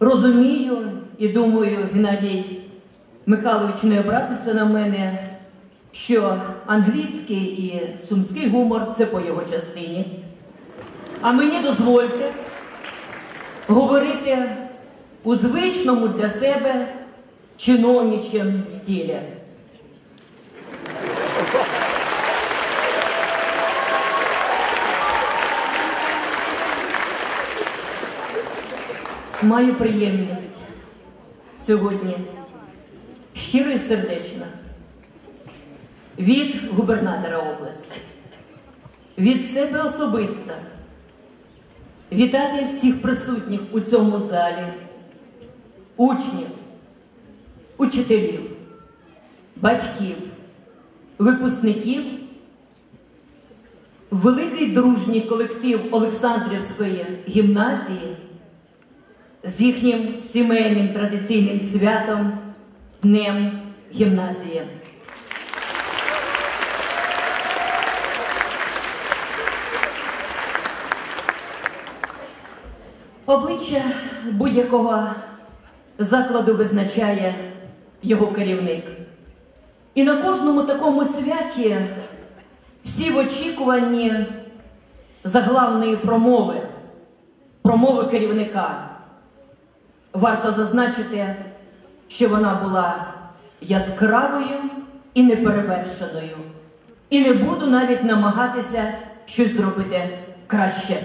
розумію і думаю, Геннадій Михайлович не образиться на мене, що англійський і сумський гумор це по його частині. А мені дозвольте говорити у звичному для себе чиновничому стилі. Маю приємність сьогодні щиро і сердечно від губернатора області, від себе особисто вітати всіх присутніх у цьому залі, учнів, учителів, батьків, випускників, великий дружній колектив Олександрівської гімназії з їхнім сімейним традиційним святом Днем гімназії. Обличчя будь-якого закладу визначає його керівник. І на кожному такому святі всі в очікуванні заглавної промови, промови керівника. Варто зазначити, що вона була яскравою і неперевершеною. І не буду навіть намагатися щось зробити краще.